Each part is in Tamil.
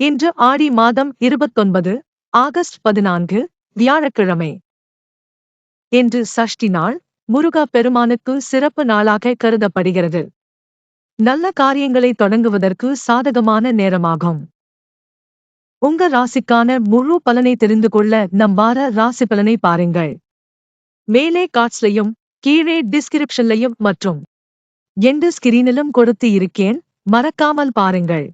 இன்று ஆடி மாதம் இருபத்தொன்பது ஆகஸ்ட் பதினான்கு வியாழக்கிழமை. இன்று சஷ்டி நாள் முருகா பெருமானுக்கு சிறப்பு நாளாக கருதப்படுகிறது. நல்ல காரியங்களை தொடங்குவதற்கு சாதகமான நேரமாகும். உங்க ராசிக்கான முழு பலனை தெரிந்து கொள்ள நம் வார ராசி பலனை பாருங்கள். மேலே காட்ஸ்லையும் கீழே டிஸ்கிரிப்ஷன்லையும் மற்றும் எண்டு ஸ்கிரீனிலும் கொடுத்து இருக்கேன் மறக்காமல் பாருங்கள்.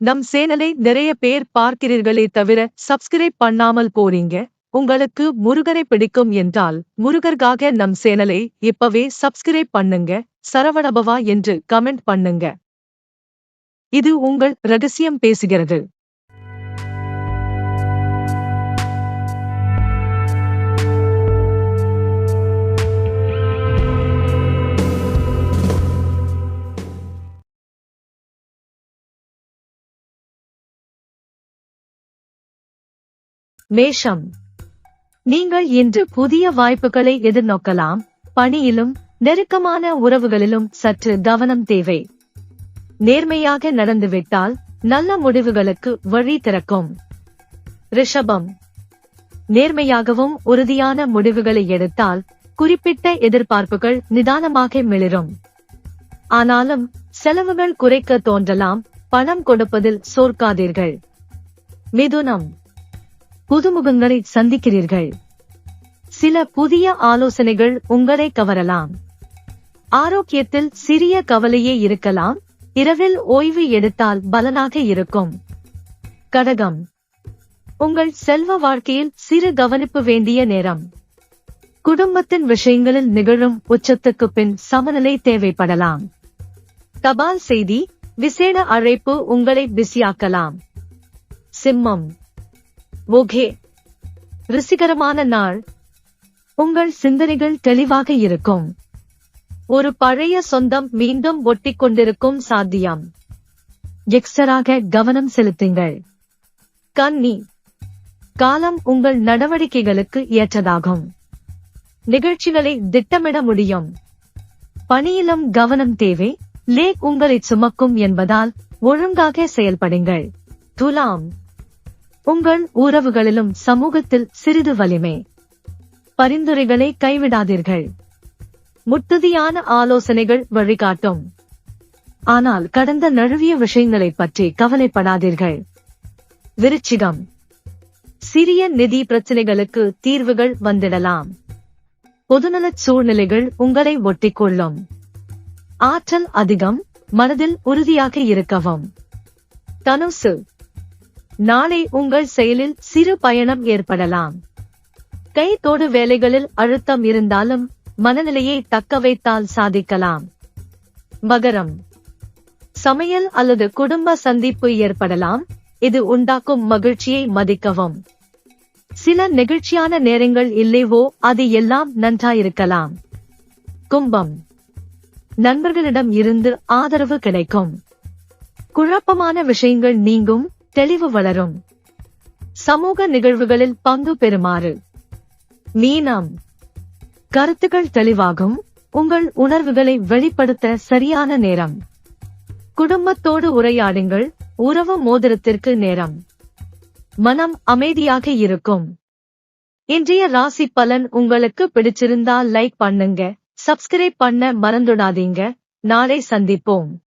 நம் சேனலை நிறைய பேர் பார்க்கிறீர்களே தவிர சப்ஸ்கிரைப் பண்ணாமல் போறீங்க. உங்களுக்கு முருகனை பிடிக்கும் என்றால் முருகர்காக நம் சேனலை இப்பவே சப்ஸ்கிரைப் பண்ணுங்க. சரவணபவா என்று கமெண்ட் பண்ணுங்க. இது உங்கள் ரகசியம் பேசுகிறது. மேஷம். நீங்கள் இன்று புதிய வாய்ப்புகளை எதிர்நோக்கலாம். பணியிலும் நெருக்கமான உறவுகளிலும் சற்று கவனம் தேவை. நேர்மையாக நடந்துவிட்டால் நல்ல முடிவுகளுக்கு வழி திறக்கும். ரிஷபம். நேர்மையாகவும் உறுதியான முடிவுகளை எடுத்தால் குறிப்பிட்ட எதிர்பார்ப்புகள் நிதானமாக மிளிரும். ஆனாலும் செலவுகள் குறைக்க தோன்றலாம். பணம் கொடுப்பதில் சோர்க்காதீர்கள். மிதுனம். புதுமுகங்களை சந்திக்கிறீர்கள். சில புதிய ஆலோசனைகள் உங்களை கவரலாம். ஆரோக்கியத்தில் சிறிய கவலையே இருக்கலாம். இரவில் ஓய்வு எடுத்தால் பலனாக இருக்கும். கடகம். உங்கள் செல்வ வாழ்க்கையில் சிறு கவனிப்பு வேண்டிய நேரம். குடும்பத்தின் விஷயங்களில் நிகழும் உச்சத்துக்கு பின் சமநிலை தேவைப்படலாம். தபால் செய்தி விசேட அழைப்பு உங்களை பிஸியாக்கலாம். சிம்மம். ஓகே. ருசிகரமான நாள். உங்கள் சிந்தனைகள் தெளிவாக இருக்கும். ஒரு பழைய சொந்தம் மீண்டும் ஒட்டிக் கொண்டிருக்கும் சாத்தியம். எக்ஸராக கவனம் செலுத்துங்கள். கன்னி காலம் உங்கள் நடவடிக்கைகளுக்கு ஏற்றதாகும். நிகழ்ச்சிகளை திட்டமிட முடியும். பணியிலும் கவனம் தேவை. லேக் உங்களை சுமக்கும் என்பதால் ஒழுங்காக செயல்படுங்கள். துலாம். உங்கள் உறவுகளிலும் சமூகத்தில் சிறிது வலிமை. பரிந்துரைகளை கைவிடாதீர்கள். முட்டுதியான ஆலோசனைகள் வழிகாட்டும். ஆனால் கடந்த நழுவிய விஷயங்களை பற்றி கவலைப்படாதீர்கள். விருச்சிகம். சிறிய நிதி பிரச்சனைகளுக்கு தீர்வுகள் வந்திடலாம். பொதுநலச் சூழ்நிலைகள் உங்களை ஒட்டிக்கொள்ளும். ஆற்றல் அதிகம் மனதில் உறுதியாக இருக்கவும். தனுசு. நாளை உங்கள் செயலில் சிறு பயணம் ஏற்படலாம். கை தோடு வேலைகளில் அழுத்தம் இருந்தாலும் மனநிலையை தக்க வைத்தால் சாதிக்கலாம். மகரம். சமையல் அல்லது குடும்ப சந்திப்பு ஏற்படலாம். இது உண்டாக்கும் மகிழ்ச்சியை மதிக்கவும். சில நெகிழ்ச்சியான நேரங்கள் இல்லைவோ அது எல்லாம் நன்றாயிருக்கலாம். கும்பம். நண்பர்களிடம் இருந்து ஆதரவு கிடைக்கும். குழப்பமான விஷயங்கள் நீங்கும். தெளிவு வளரும். சமூக நிகழ்வுகளில் பங்கு பெறுமாறு. மீனம். கருத்துக்கள் தெளிவாகும் உங்கள் உணர்வுகளை வெளிப்படுத்த சரியான நேரம். குடும்பத்தோடு உரையாடுங்கள் உறவு மோதிரத்திற்கு நேரம். மனம் அமைதியாக இருக்கும். இன்றைய ராசி பலன் உங்களுக்கு பிடிச்சிருந்தா லைக் பண்ணுங்க சப்ஸ்கிரைப் பண்ண மறந்துடாதீங்க நாளை சந்திப்போம்.